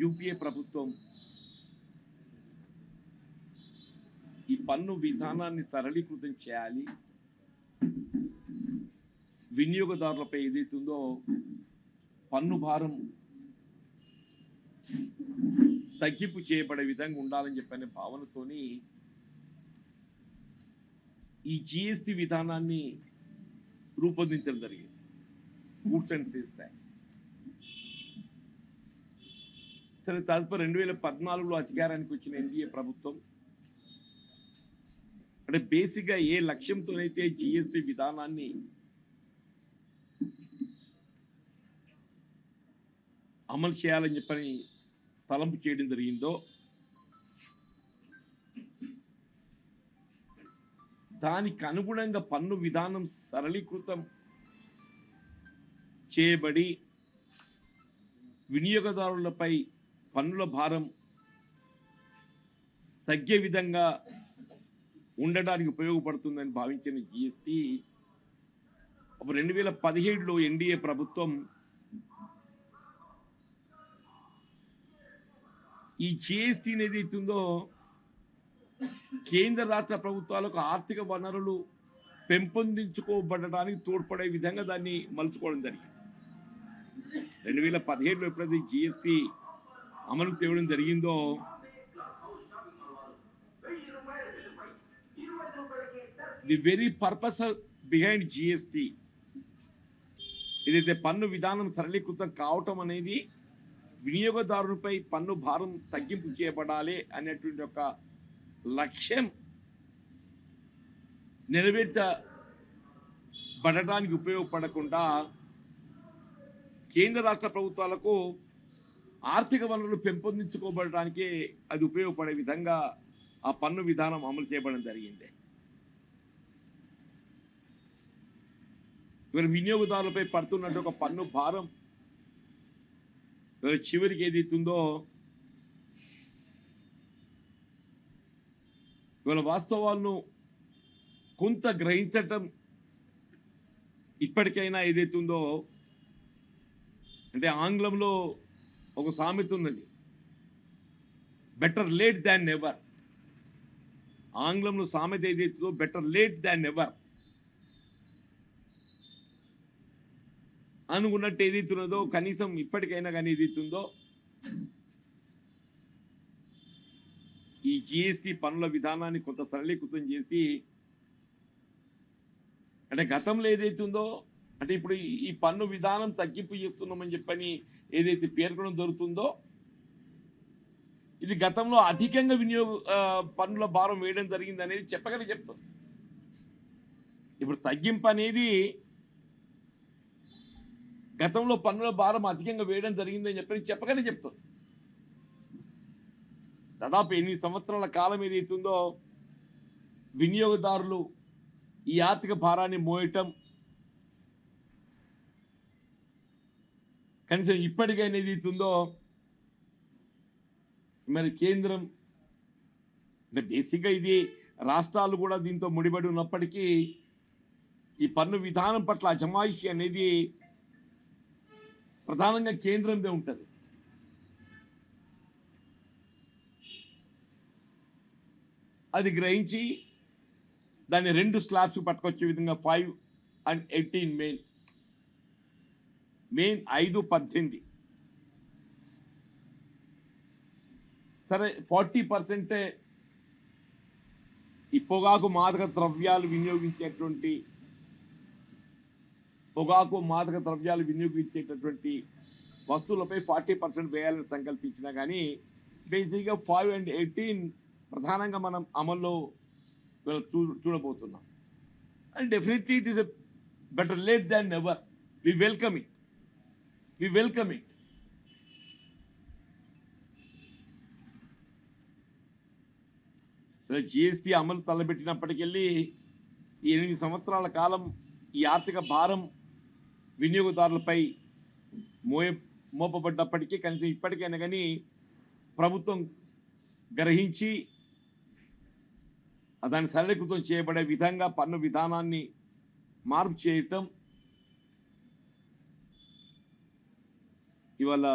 UPA ప్రభుత్వం ఈ పన్ను విధానాన్ని సరళీకృతం చేయాలి. వినియోగదారులపై ఏదైతుందో పన్ను భారం తగ్గింపు చేయబడే విధంగా ఉండాలని చెప్పనే భావనతోని ఈ జిఎస్టి విధానాన్ని రూపొందించడం జరిగింది. గూడ్స్ అండ్ సేల్స్ ట్యాక్స్ సరే తదుపరి రెండు వేల పద్నాలుగులో అధికారానికి వచ్చిన ఎన్డీఏ ప్రభుత్వం అంటే బేసిక్గా ఏ లక్ష్యంతోనైతే జిఎస్టి విధానాన్ని అమలు చేయాలని చెప్పని తలంపు చేయడం జరిగిందో దానికి అనుగుణంగా పన్ను విధానం సరళీకృతం చేయబడి వినియోగదారులపై పన్నుల భారం తగ్గే విధంగా ఉండడానికి ఉపయోగపడుతుందని భావించిన జిఎస్టి అప్పుడు రెండు వేల పదిహేడులో ఎన్డీఏ ప్రభుత్వం ఈ జిఎస్టీ అనేది అవుతుందో కేంద్ర రాష్ట్ర ప్రభుత్వాలకు ఆర్థిక వనరులు పెంపొందించుకోబడడానికి తోడ్పడే విధంగా దాన్ని మలుచుకోవడం జరిగింది. రెండు వేల పదిహేడులో ఎప్పుడైతే జిఎస్టీ అమలు తేవడం జరిగిందో? The very purpose behind GST ఏదైతే పన్ను విధానం సరళీకృతం కావటం అనేది వినియోగదారునిపై పన్ను భారం తగ్గింపు చేయబడాలి అనేటువంటి ఒక లక్ష్యం నెరవేర్చబడటానికి ఉపయోగపడకుండా కేంద్ర రాష్ట్ర ప్రభుత్వాలకు ఆర్థిక వనరులు పెంపొందించుకోబడటానికి అది ఉపయోగపడే విధంగా ఆ పన్ను విధానం అమలు చేయబడడం జరిగింది. ఇవాళ వినియోగదారులపై పడుతున్నట్టు ఒక పన్ను భారం ఇవాళ చివరికి ఏదైతుందో ఇవాళ వాస్తవాలను కొంత గ్రహించటం ఇప్పటికైనా ఏదైతుందో అంటే ఆంగ్లంలో ఒక సామెత ఉన్నది బెటర్ లేట్ దాన్ నెవర్ ఆంగ్లంలో సామెత ఏదైతుందో బెటర్ లేట్ దాన్ నెవర్ అనుకున్నట్టు ఏదైతున్నదో కనీసం ఇప్పటికైనా కానీ ఏదైతుందో ఈ జిఎస్టి పనుల విధానాన్ని కొంత సరళీకృతం చేసి అంటే గతంలో ఏదైతుందో అంటే ఇప్పుడు ఈ- పన్ను విధానం తగ్గింపు చెప్తున్నామని చెప్పని ఏదైతే పేర్కొనడం దొరుకుతుందో ఇది గతంలో అధికంగా వినియోగ పన్నుల భారం వేయడం జరిగింది అనేది చెప్పగలి చెప్తుంది. ఇప్పుడు తగ్గింపు అనేది గతంలో పన్నుల భారం అధికంగా వేయడం జరిగిందని చెప్పని చెప్పగానే చెప్తుంది. దాదాపు ఎనిమిది సంవత్సరాల కాలం ఏదైతుందో వినియోగదారులు ఈ ఆర్థిక భారాన్ని మోయటం కనీసం ఇప్పటికైనా ఏదైతుందో మరి కేంద్రం అంటే బేసిక్గా ఇది రాష్ట్రాలు కూడా దీంతో ముడిపడి ఉన్నప్పటికీ ఈ పన్ను విధానం పట్ల అజమాయిషి అనేది ప్రధానంగా కేంద్రందే ఉంటుంది. అది గ్రహించి దాన్ని రెండు స్లాబ్స్ పట్టుకొచ్చే విధంగా five and eighteen main main ఐదు పద్దెనిమిది. సరే ఫార్టీ పర్సెంటే ఈ పొగాకు మాదక ద్రవ్యాలు వినియోగించేటువంటి పొగాకు మాదక ద్రవ్యాలు వినియోగించేటటువంటి వస్తువులపై ఫార్టీ పర్సెంట్ వేయాలని సంకల్పించినా కానీ బేసిక్గా ఫైవ్ అండ్ ఎయిటీన్ ప్రధానంగా మనం అమల్లో చూ చూడబోతున్నాం. And definitely it is a better late than never. We welcome it. We welcome it GST అమలు తలబెట్టినప్పటికెళ్ళి ఈ ఎనిమిది సంవత్సరాల కాలం ఈ ఆర్థిక భారం వినియోగదారులపై మోయ మోపబడ్డప్పటికీ కనీసం ఇప్పటికైనా కానీ ప్రభుత్వం గ్రహించి దాన్ని సరళీకృతం చేయబడే విధంగా పన్ను విధానాన్ని మార్పు చేయటం ఇవాళ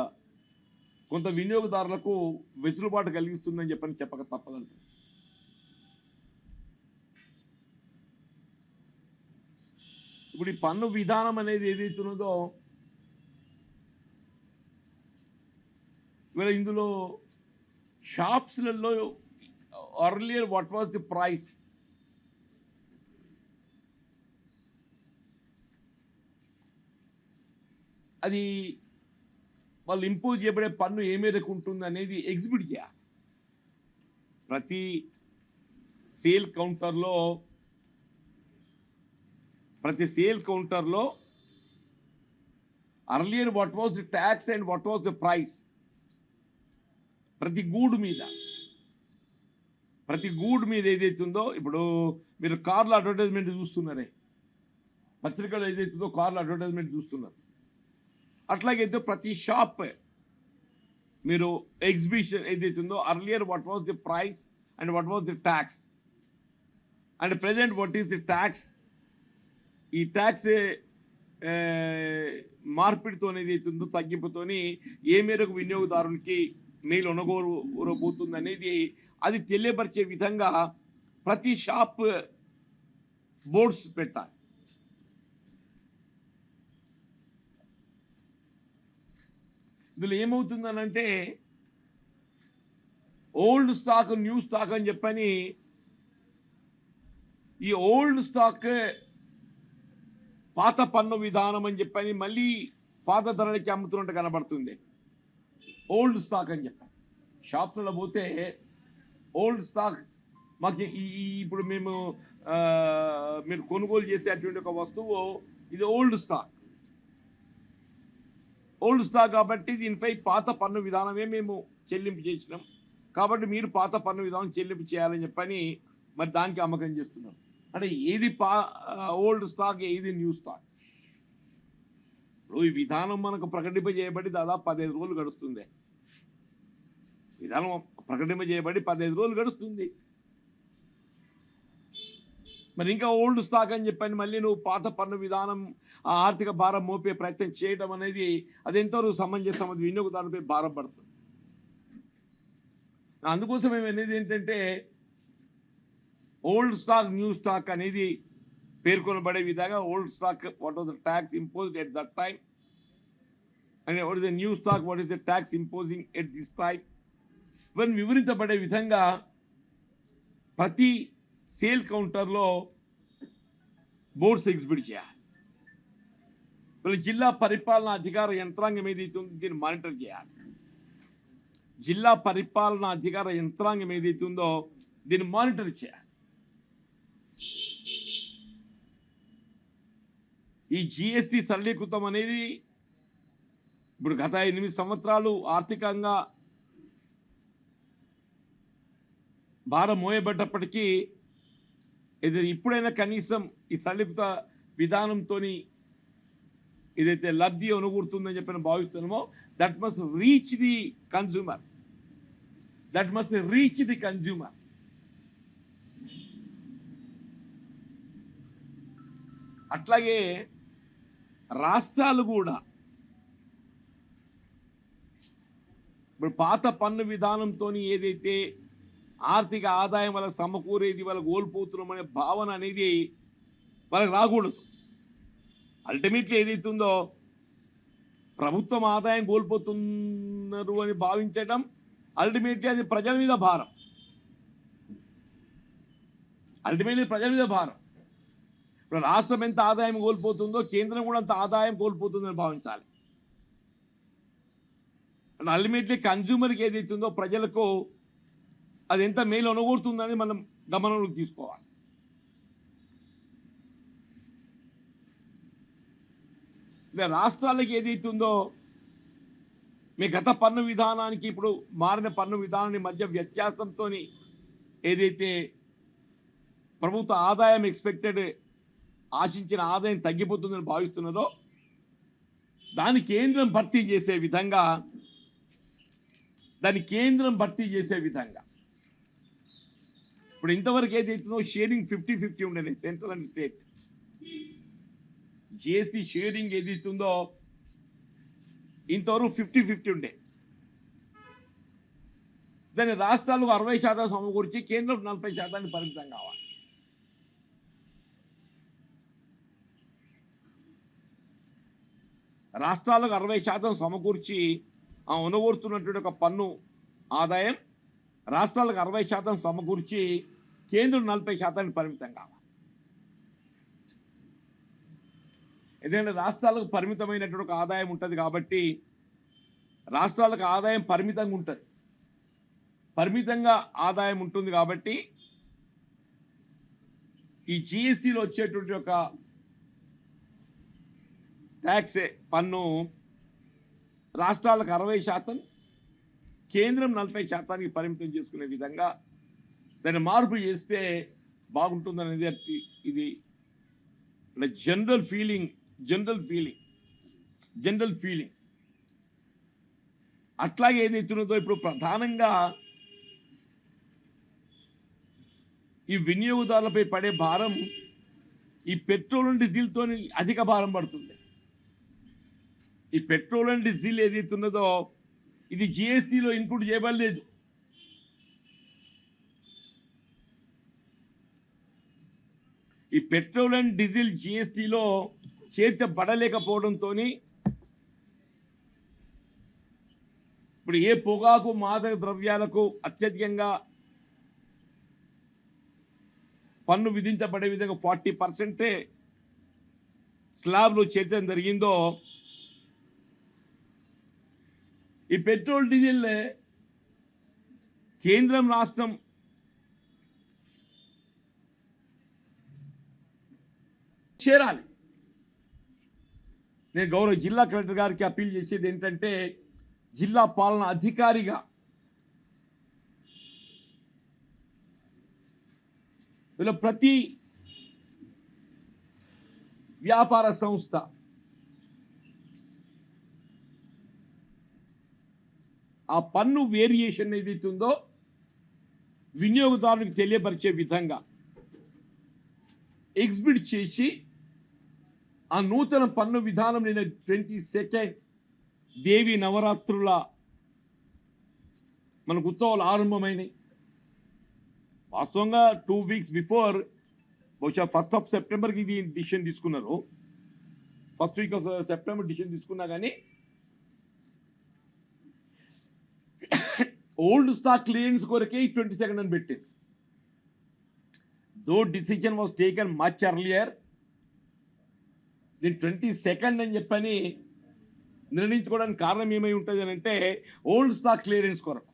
కొంత వినియోగదారులకు వెసులుబాటు కలిగిస్తుందని చెప్పని చెప్పక తప్పదంట ఇప్పుడు ఈ పన్ను విధానం అనేది ఏదైతే ఉన్నదో ఇవాళ ఇందులో షాప్స్లలో earlier what was the price అది వాళ్ళు ఇంపోజ్ చేయబడే పన్ను ఏ మేరకు ఉంటుంది అనేది ఎగ్జిబిట్ చేయాలి. ప్రతి సేల్ కౌంటర్లో ప్రతి సేల్ కౌంటర్లో earlier what was the tax and what was the price ప్రతి గూడు మీద. ప్రతి గూడు మీద ఏదైతే ఉందో ఇప్పుడు మీరు కార్ల అడ్వర్టైజ్మెంట్ చూస్తున్నారే. పత్రికలు ఏదైతుందో కార్ల అడ్వర్టైజ్మెంట్ చూస్తున్నారు. అట్లాగైతే ప్రతి షాప్ మీరు ఎగ్జిబిషన్ ఏదైతుందో earlier what was the price and what was the tax and present what is the tax ఈ ట్యాక్స్ మార్పిడితో ఏదైతుందో తగ్గింపుతోని ఏ మేరకు వినియోగదారునికి మేలు ఉనగోరబోతుంది అనేది అది తెలియపరిచే విధంగా ప్రతి షాప్ బోర్డ్స్ పెట్టాలి. ఇందులో ఏమవుతుందనంటే ఓల్డ్ స్టాక్ న్యూ స్టాక్ అని చెప్పని ఈ ఓల్డ్ స్టాక్ పాత పన్ను విధానం అని చెప్పని మళ్ళీ పాత ధరలకి అమ్ముతున్నట్టు కనబడుతుంది. ఓల్డ్ స్టాక్ అని చెప్పి షాప్స్లో పోతే ఓల్డ్ స్టాక్ మాకు ఈ ఇప్పుడు మేము మీరు కొనుగోలు చేసేటువంటి ఒక వస్తువు ఇది ఓల్డ్ స్టాక్. ఓల్డ్ స్టాక్ కాబట్టి దీనిపై పాత పన్ను విధానమే మేము చెల్లింపు చేసినాం. కాబట్టి మీరు పాత పన్ను విధానం చెల్లింపు చేయాలని చెప్పని మరి దానికి అమ్మకం చేస్తున్నాం. అంటే ఏది పా ఓల్డ్ స్టాక్ ఏది న్యూ స్టాక్? ఇప్పుడు ఈ విధానం మనకు ప్రకటింపజేయబడి దాదాపు పదిహేను రోజులు గడుస్తుంది. విధానం ప్రకటింపజేయబడి పదిహేను రోజులు గడుస్తుంది. మరి ఇంకా ఓల్డ్ స్టాక్ అని చెప్పని మళ్ళీ నువ్వు పాత పన్ను విధానం ఆ ఆర్థిక భారం మోపే ప్రయత్నం చేయడం అనేది అది ఎంతవరకు సమంజసం అది వినియోగదారులపై భారం పడుతుంది. అందుకోసం మేము అనేది ఏంటంటే ఓల్డ్ స్టాక్ న్యూ స్టాక్ అనేది పేర్కొనబడే విధంగా old stock what as the tax imposed at that time and what is the new stock what is the tax imposing at this time ఇవన్నీ వివరించబడే విధంగా ప్రతి సేల్ కౌంటర్లో బోర్డ్స్ ఎగ్జిబిట్ చేయాలి. జిల్లా పరిపాలనా అధికార యంత్రాంగం ఏదైతే ఉందో దీన్ని మానిటర్ చేయాలి. జిల్లా పరిపాలనా అధికార యంత్రాంగం ఏదైతే ఉందో దీన్ని మానిటర్ చేయాలి. ఈ జిఎస్టి సరళీకృతం అనేది ఇప్పుడు గత ఎనిమిది సంవత్సరాలు ఆర్థికంగా భారం మోయబడ్డప్పటికీ ఇది ఇప్పుడైనా కనీసం ఈ సరళీకృత విధానంతో ఏదైతే లబ్ధి అనుకూరుతుందని చెప్పి నేను భావిస్తున్నామో that must reach the consumer that must reach the consumer అట్లాగే రాష్ట్రాలు కూడా ఇప్పుడు పాత పన్ను విధానంతో ఏదైతే ఆర్థిక ఆదాయం వాళ్ళకి సమకూరేది వాళ్ళకి కోల్పోతున్నామనే భావన అనేది వాళ్ళకి రాకూడదు. అల్టిమేట్లీ ఏదైతుందో ప్రభుత్వం ఆదాయం కోల్పోతున్నారు అని భావించడం అల్టిమేట్లీ అది ప్రజల మీద భారం. అల్టిమేట్లీ ప్రజల మీద భారం. ఇప్పుడు రాష్ట్రం ఎంత ఆదాయం కోల్పోతుందో కేంద్రం కూడా అంత ఆదాయం కోల్పోతుందని భావించాలి. అల్టిమేట్లీ కన్జ్యూమర్కి ఏదైతుందో ప్రజలకు అది ఎంత మేలు అనుకూరుతుందని మనం గమనంలోకి తీసుకోవాలి. రాష్ట్రాలకి ఏదైతుందో మీ గత పన్ను విధానానికి ఇప్పుడు మారిన పన్ను విధానాన్ని మధ్య వ్యత్యాసంతో ఏదైతే ప్రభుత్వ ఆదాయం ఎక్స్పెక్టెడ్ ఆశించిన ఆదాయం తగ్గిపోతుందని భావిస్తున్నారో దాని కేంద్రం భర్తీ చేసే విధంగా దాన్ని కేంద్రం భర్తీ చేసే విధంగా. ఇప్పుడు ఇంతవరకు ఏదైతుందో షేరింగ్ ఫిఫ్టీ ఫిఫ్టీ ఉండేది central and state. GST sharing ఏదైతుందో ఇంతవరకు ఫిఫ్టీ ఫిఫ్టీ ఉండే. దాన్ని రాష్ట్రాలకు అరవై శాతం సమకూర్చి కేంద్రం నలభై శాతానికి పరిమితం కావాలి. రాష్ట్రాలకు అరవై శాతం సమకూర్చి ఆ ఉనగొడుతున్నటువంటి ఒక పన్ను ఆదాయం రాష్ట్రాలకు అరవై శాతం సమకూర్చి కేంద్రం నలభై శాతానికి పరిమితం కావాలి. ఎందుకంటే రాష్ట్రాలకు పరిమితమైనటువంటి ఒక ఆదాయం ఉంటుంది కాబట్టి రాష్ట్రాలకు ఆదాయం పరిమితంగా ఉంటుంది. పరిమితంగా ఆదాయం ఉంటుంది కాబట్టి ఈ జిఎస్టీలో వచ్చేటువంటి ఒక ట్యాక్స్ పన్ను రాష్ట్రాలకు అరవై శాతం కేంద్రం నలభై శాతానికి పరిమితం చేసుకునే విధంగా దాన్ని మార్పు చేస్తే బాగుంటుందనేది ఇది. General feeling general feeling general feeling అట్లాగే ఏదైతున్నదో ఇప్పుడు ప్రధానంగా ఈ వినియోగదారులపై పడే భారం ఈ పెట్రోల్ అండ్ డీజిల్తో అధిక భారం పడుతుంది. ఈ పెట్రోల్ అండ్ డీజిల్ ఏదైతే ఉన్నదో ఇది జిఎస్టీలో ఇన్పుట్ చేయబడలేదు ఈ పెట్రోల్ అండ్ డీజిల్ జిఎస్టీలో చేర్చబడలేకపోవడంతో ఇప్పుడు ఏ పొగాకు మాదక ద్రవ్యాలకు అత్యధికంగా పన్ను విధించబడే విధంగా ఫార్టీ పర్సెంటే స్లాబ్లో చేర్చడం జరిగిందో ఈ పెట్రోల్ డీజిల్ కేంద్రం రాష్ట్రం చేరాలి. నేను గౌరవ జిల్లా కలెక్టర్ గారికి అప్పీల్ చేసేది ఏంటంటే జిల్లా పాలన అధికారిగా వీళ్ళ ప్రతి వ్యాపార సంస్థ ఆ పన్ను వేరియేషన్ ఏదైతే ఉందో వినియోగదారునికి తెలియపరిచే విధంగా ఎగ్జిబిట్ చేసి ఆ నూతన పన్ను విధానం నిన్న ట్వంటీ సెకండ్ దేవి నవరాత్రుల మనకు ఉత్సవాలు ఆరంభమైనాయి. వాస్తవంగా టూ వీక్స్ బిఫోర్ బహుశా ఫస్ట్ ఆఫ్ సెప్టెంబర్కి ఇది డిసిషన్ తీసుకున్నారు. First week of September decision తీసుకున్నా కానీ ఓల్డ్ స్టాక్ క్లియరెన్స్ కొరకే ట్వంటీ సెకండ్ అని పెట్టింది. Though decision was taken much earlier నేను ట్వంటీ సెకండ్ అని చెప్పని నిర్ణయించుకోవడానికి కారణం ఏమై ఉంటుంది అని అంటే ఓల్డ్ స్టాక్ క్లియరెన్స్ కొరకు.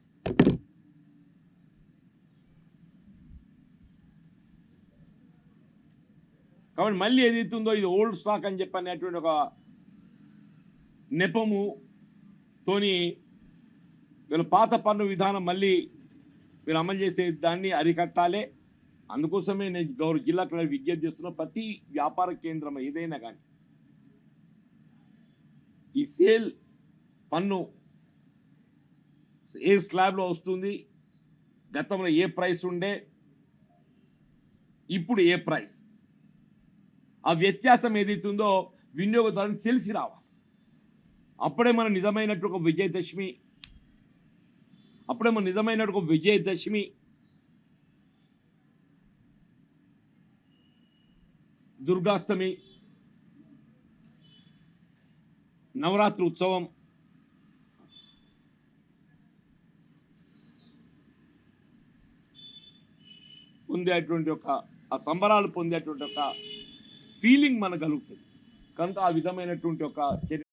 కాబట్టి మళ్ళీ ఏదైతుందో ఉందో ఇది ఓల్డ్ స్టాక్ అని చెప్పి అనేటువంటి ఒక నెపము తోని వీళ్ళ పాత పన్ను విధానం మళ్ళీ వీళ్ళు అమలు చేసే దాన్ని అరికట్టాలి. అందుకోసమే నేను గౌరవ జిల్లా కలెక్టర్ విజ్ఞప్తి చేస్తున్నా ప్రతి వ్యాపార కేంద్రం ఏదైనా కానీ ఈ సేల్ పన్ను ఏ స్లాబ్లో వస్తుంది? గతంలో ఏ ప్రైస్ ఉండే? ఇప్పుడు ఏ ప్రైస్? ఆ వ్యత్యాసం ఏదైతుందో వినియోగదారుని తెలిసి రావాలి. అప్పుడే మన నిజమైనట్టు ఒక విజయదశమి అప్పుడే మన నిజమైనట్టు ఒక విజయదశమి దుర్గాష్టమి నవరాత్రి ఉత్సవం. పొందేటువంటి ఒక ఆ సంబరాలు పొందేటువంటి ఒక ఫీలింగ్ మనకు కలుగుతుంది. కనుక ఆ విధమైనటువంటి ఒక చర్య